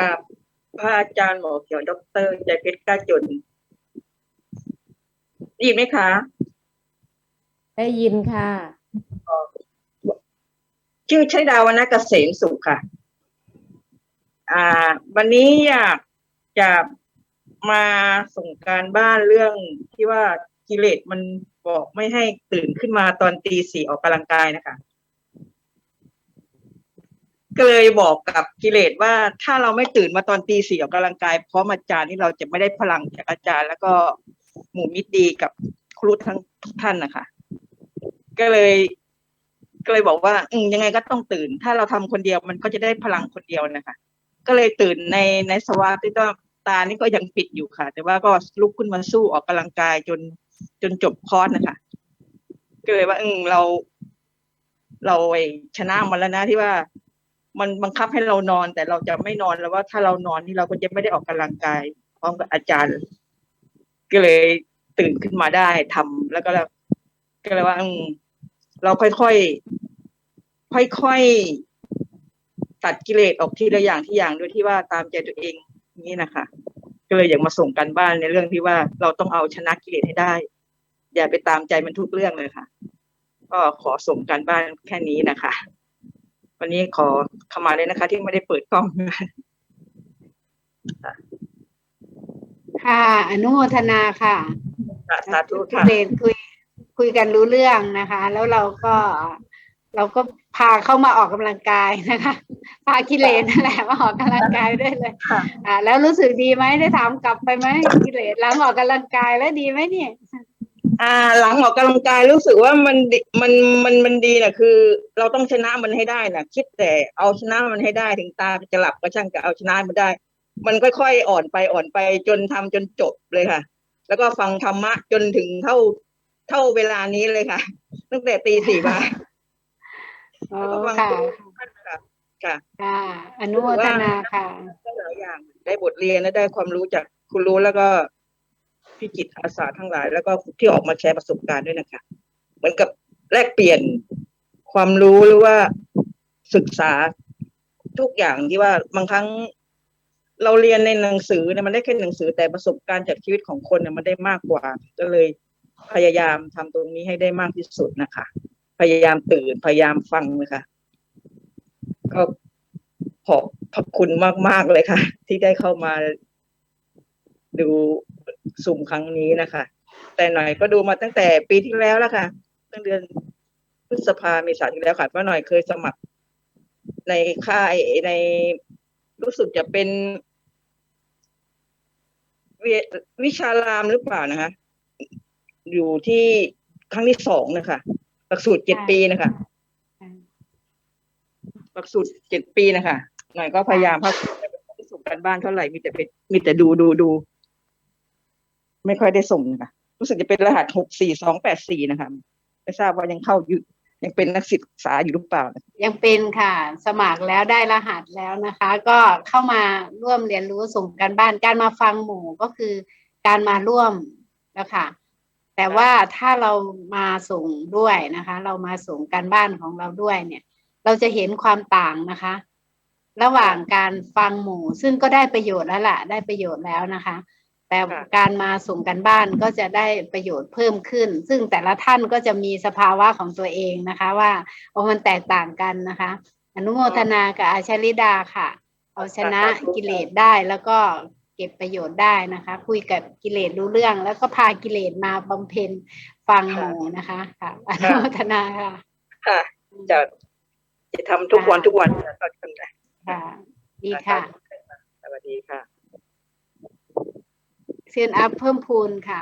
กับพระอาจารย์หมอเขียวดอกเตอรใจเพชรกล้าจนได้ยินไหมคะ ได้ยินค่ะ ชื่อชัยดาวรรณเกษมสุขค่ะ อ่า วันนี้อยากจะมาส่งการบ้านเรื่องที่ว่ากิเลสมันบอกไม่ให้ตื่นขึ้นมาตอนตีสี่ออกกำลังกายนะคะ ก็เลยบอกกับกิเลสว่าถ้าเราไม่ตื่นมาตอนตีสี่ออกกำลังกายพร้อมอาจารย์นี่เราจะไม่ได้พลังจากอาจารย์ แล้วก็หมู่มิตรดีกับครูทั้งทุกท่านนะคะก็เลยก็เลยบอกว่า อืยังไงก็ต้องตื่น ถ้าเราทำคนเดียวมันก็จะได้พลังคนเดียวนะคะ ก็เลยตื่นในในสวาที่ก็ตานี่ก็ยังปิดอยู่ค่ะ แต่ว่าก็ลุกขึ้นมาสู้ออกกำลังกายจนจนจบคอร์สนะคะก็เลยว่า อืมเรา เราชนะมันแล้วนะที่ว่า มันบังคับให้เรานอน แต่เราจะไม่นอนแล้วว่าถ้าเรานอนนี่เราก็จะไม่ได้ออกกำลังกายพร้อมกับอาจารย์ ก็เลยตื่นขึ้นมาได้ทำแล้วก็แล้วก็เลยว่าเราค่อยๆค่อยๆตัดกิเลสออกทีละอย่างที่อย่างโดยที่ว่าตามใจตัวเองนี่นะคะก็เลยอยากมาส่งกันบ้านในเรื่องที่ว่าเราต้องเอาชนะกิเลสให้ได้ อย่าไปตามใจมันทุกเรื่องเลยค่ะ ก็ขอส่งกันบ้านแค่นี้นะคะ วันนี้ขอเข้ามาเลยนะคะ ที่ไม่ได้เปิดกล้องค่ะ อนุโมทนาค่ะสาธุคุค่ะณเดชคุยคุยกันรู้เรื่องนะคะ แล้วเราก็เราก็พาเข้ามาออกกำลังกายนะคะ พากิเลสนั่นแหละมาออกกำลังกายด้วยเลยค่ะอ่าแล้วรู้สึกดีไหมได้ถามกลับไปไหมกิเลสหลังออกกำลังกายแล้วดีไหมเนี่ย อ่า หลังออกกำลังกายรู้สึกว่ามันดิมันมันมันดีนะคือ เราต้องชนะมันให้ได้นะคิดแต่เอาชนะมันให้ได้ถึงตาจะหลับก็ช่างจะเอาชนะมันได้ มันค่อยๆอ่อนไปอ่อนไปจนทำจนจบเลยค่ะ แล้วก็ฟังธรรมะจนถึงเท่าเท่าเวลานี้เลยค่ะตั้งแต่ตีสี่มาอ๋อแล้วก็ฟังค่ะท่านค่ะค่ะค่ะอนุโมทนาค่ะได้หลายอย่างได้บทเรียนและได้ความรู้จากคุณรู้แล้วก็ พี่จิตอาสาทั้งหลาย แล้วก็ที่ออกมาแชร์ประสบการณ์ด้วยนะคะ เหมือนกับแลกเปลี่ยนความรู้หรือว่าศึกษาทุกอย่างที่ว่าบางครั้งเราเรียนในหนังสือเนี่ยมันได้แค่หนังสือแต่ประสบการณ์จากชีวิตของคนเนี่ยมันได้มากกว่า ก็เลยพยายามทำตรงนี้ให้ได้มากที่สุดนะคะ พยายามตื่นพยายามฟังนะคะก็ขอบขอบคุณมาก ๆ เลยค่ะ ที่ได้เข้ามาดู ซุ่มครั้งนี้นะคะ แต่หน่อยก็ดูมาตั้งแต่ปีที่แล้วแล้วค่ะตั้งเดือนพฤษภาเมษาที่แล้วค่ะว่าะหน่อยเคยสมัครในค่ายในรู้สึกจะเป็นวิวิชารามหรือเปล่านะคะ อยู่ที่ครั้งที่สองนะคะหลักสูตรเจ็ดปีนะคะหลักสูตรเจ็ดปีนะคะหน่อยก็พยายามพักไม่ส่งกันบ้านเท่าไหร่มีแต่ไปมีแต่ดูดูดู ไม่ค่อยได้ส่งนะคะรู้สึกจะเป็นรหัสหกสี่สองแปดสี่นะคะไม่ทราบว่ายังเข้าอยู่ยังเป็นนักศึกษาอยู่หรือเปล่านะยังเป็นค่ะ สมัครแล้วได้รหัสแล้วนะคะ ก็เข้ามาร่วมเรียนรู้ส่งกันบ้านการมาฟังหมู่ก็คือการมาร่วมแล้วค่ะ แต่ว่าถ้าเรามาส่งด้วยนะคะ เรามาส่งการบ้านของเราด้วยเนี่ย เราจะเห็นความต่างนะคะ ระหว่างการฟังหมู่ ซึ่งก็ได้ประโยชน์แล้วล่ะ ได้ประโยชน์แล้วนะคะ แต่การมาส่งกันบ้านก็จะได้ประโยชน์เพิ่มขึ้น ซึ่งแต่ละท่านก็จะมีสภาวะของตัวเองนะคะว่าโอ้มันแตกต่างกันนะคะ อนุโมทนากับอาชลิดาค่ะ เอาชนะกิเลสได้แล้วก็เก็บประโยชน์ได้นะคะ คุยกับกิเลสรู้เรื่อง แล้วก็พากิเลสมาบำเพ็ญฟังหมู่นะคะค่ะอนุโมทนาค่ะ ค่ะ จะจะทำทุกวันทุกวันก็ทำได้ค่ะดีค่ะสวัสดีค่ะ เซียนอัพเพิ่มพูนค่ะ